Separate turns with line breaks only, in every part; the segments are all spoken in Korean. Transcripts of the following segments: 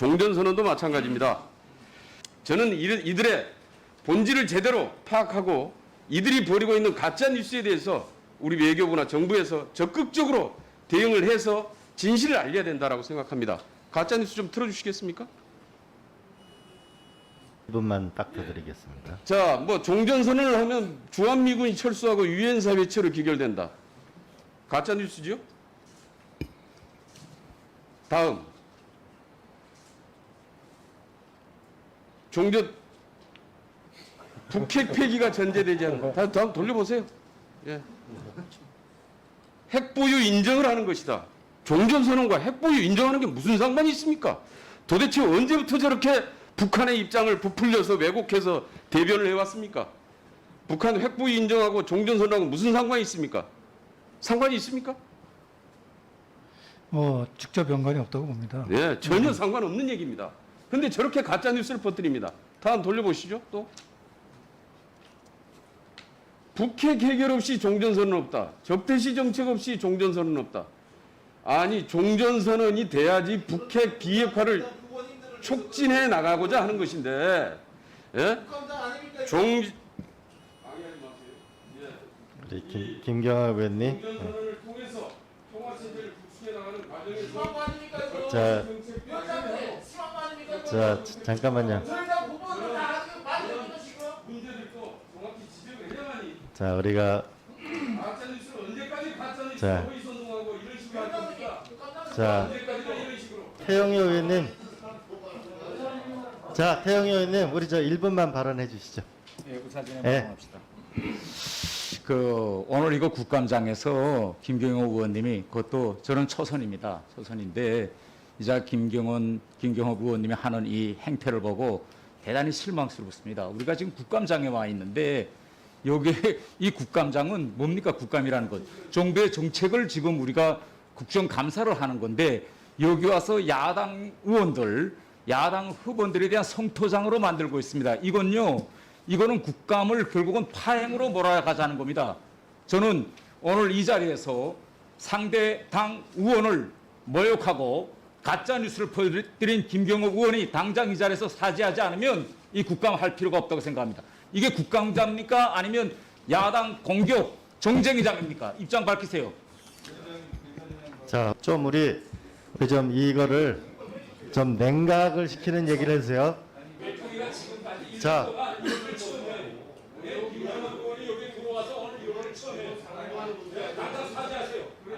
종전선언도 마찬가지입니다. 저는 이들- 이들의 본질을 제대로 파악하고 이들이 벌이고 있는 가짜 뉴스에 대해서 우리 외교부나 정부에서 적극적으로 대응을 해서 진실을 알려야 된다라고 생각합니다. 가짜 뉴스 좀 틀어주시겠습니까?
1분만 딱 드리겠습니다.
자, 뭐 종전 선언을 하면 주한 미군이 철수하고 유엔 사회 체로 기결된다. 가짜 뉴스죠? 다음. 종전 북핵 폐기가 전제되지 않는 다 다음 돌려보세요. 예. 핵보유 인정을 하는 것이다. 종전선언과 핵보유 인정하는 게 무슨 상관이 있습니까? 도대체 언제부터 저렇게 북한의 입장을 부풀려서 왜곡해서 대변을 해왔습니까? 북한 핵보유 인정하고 종전선언하고 무슨 상관이 있습니까? 상관이 있습니까?
뭐 직접 연관이 없다고 봅니다.
네, 전혀 상관없는 얘기입니다. 근데 저렇게 가짜 뉴스를 퍼뜨립니다. 다음 돌려보시죠. 또 북핵 해결 없이 종전선언 없다. 접대시 정책 없이 종전선언 없다. 아니 종전선언이 돼야지 북핵 비핵화를 촉진해 나가고자 하는 것인데, 예? 종
우리 김, 김경아 의원님.
종전선언을 통해서 통화체제를 구축해 나가는 과정에서
자, 자, 자, 잠깐만요. 자, 우리가 자. 자. 태영희 의원님. 자, 태영희 의원님, 우리 저 1분만 발언해 주시죠.
예, 우사진에
예.
말합시다. 그 오늘 이거 국감장에서 김경호 의원님이 그것도 저는 초선입니다. 초선인데 이자 김경원 김경호 의원님이 하는 이 행태를 보고 대단히 실망스럽습니다. 우리가 지금 국감장에 와 있는데 여기에 이 국감장은 뭡니까 국감이라는 것 정부의 정책을 지금 우리가 국정감사를 하는 건데 여기 와서 야당 의원들 야당 후보들에 대한 성토장으로 만들고 있습니다. 이건요 이거는 국감을 결국은 파행으로 몰아가자는 겁니다. 저는 오늘 이 자리에서 상대 당 의원을 모욕하고 가짜 뉴스를 퍼뜨린 김경호 의원이 당장 이 자리에서 사죄하지 않으면 이 국감 할 필요가 없다고 생각합니다. 이게 국감장입니까? 아니면 야당 공격 정쟁의장입니까? 입장 밝히세요.
자, 좀 우리 좀 이거를 좀 냉각을 시키는 얘기를 해주세요. 자,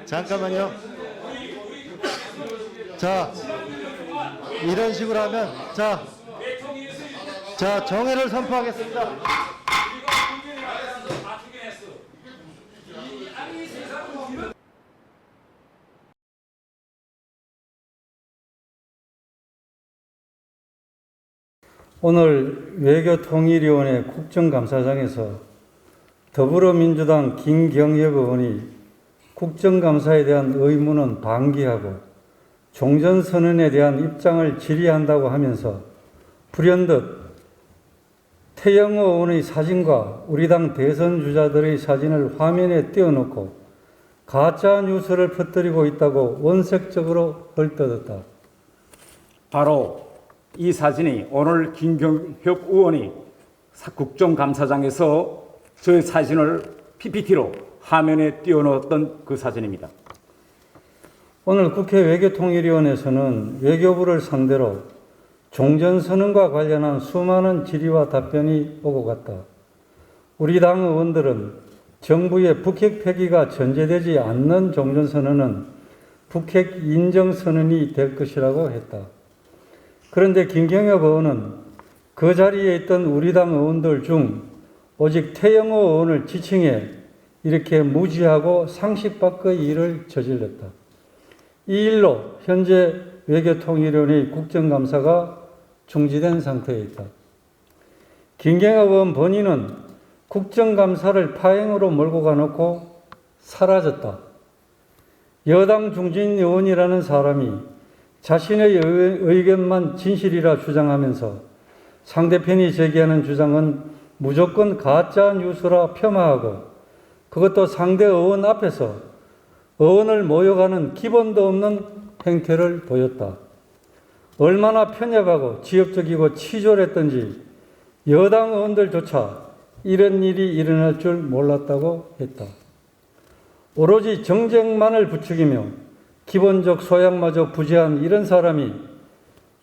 잠깐만요. 자, 이런 식으로 하면 자, 자 정회를 선포하겠습니다.
오늘 외교통일위원회 국정감사장에서 더불어민주당 김경엽 의원이 국정감사에 대한 의무는 방기하고 종전선언에 대한 입장을 질의한다고 하면서 불현듯 태영호 의원의 사진과 우리 당 대선 주자들의 사진을 화면에 띄워놓고 가짜 뉴스를 퍼뜨리고 있다고 원색적으로 헐뜯었다.
바로 이 사진이 오늘 김경협 의원이 사- 국정감사장에서 저 사진을 PPT로 화면에 띄워놓았던 그 사진입니다.
오늘 국회 외교통일위원회에서는 외교부를 상대로 종전선언과 관련한 수많은 질의와 답변이 오고 갔다. 우리 당 의원들은 정부의 북핵 폐기가 전제되지 않는 종전선언은 북핵 인정선언이 될 것이라고 했다. 그런데 김경엽 의원은 그 자리에 있던 우리 당 의원들 중 오직 태영호 의원을 지칭해 이렇게 무지하고 상식 밖의 일을 저질렀다. 이 일로 현재 외교통일위원회 국정감사가 중지된 상태에 있다. 의원 본인은 국정감사를 파행으로 몰고 가놓고 사라졌다. 여당 중진 의원이라는 사람이 자신의 의- 의견만 진실이라 주장하면서 상대편이 제기하는 주장은 무조건 가짜 뉴스라 폄하하고 그것도 상대 의원 앞에서 의원을 모욕하는 기본도 없는 행태를 보였다. 얼마나 편협하고 지역적이고 치졸했던지 여당 의원들조차 이런 일이 일어날 줄 몰랐다고 했다. 오로지 정쟁만을 부추기며 기본적 소양마저 부재한 이런 사람이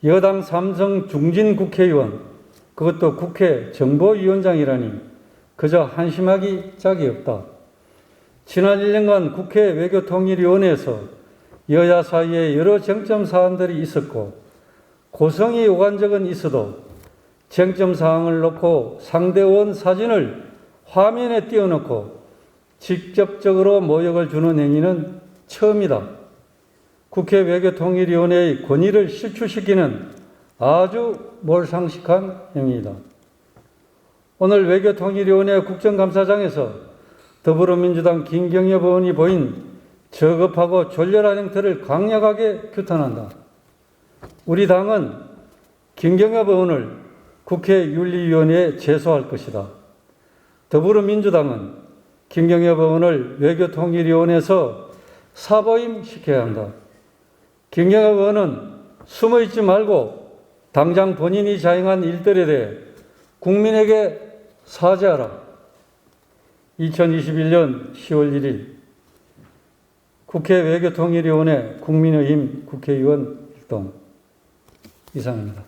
여당 삼성 중진 국회의원, 그것도 국회 정보위원장이라니 그저 한심하기 짝이 없다. 지난 1년간 국회 외교통일위원회에서 여야 사이에 여러 쟁점 사안들이 있었고 고성이 오간 적은 있어도 쟁점 사항을 놓고 상대 의원 사진을 화면에 띄워놓고 직접적으로 모욕을 주는 행위는 처음이다. 국회 외교통일위원회의 권위를 실추시키는 아주 몰상식한 행위이다. 오늘 외교통일위원회 국정감사장에서 더불어민주당 김경엽 의원이 보인 저급하고 졸렬한 행태를 강력하게 규탄한다. 우리 당은 김경엽 의원을 국회 윤리위원회에 제소할 것이다. 더불어민주당은 김경엽 의원을 외교통일위원회에서 사보임 시켜야 한다. 김경엽 의원은 숨어 있지 말고 당장 본인이 자행한 일들에 대해 국민에게 사죄하라. 2021년 10월 1일 국회 외교통일위원회 국민의힘 국회의원 활동 이상입니다.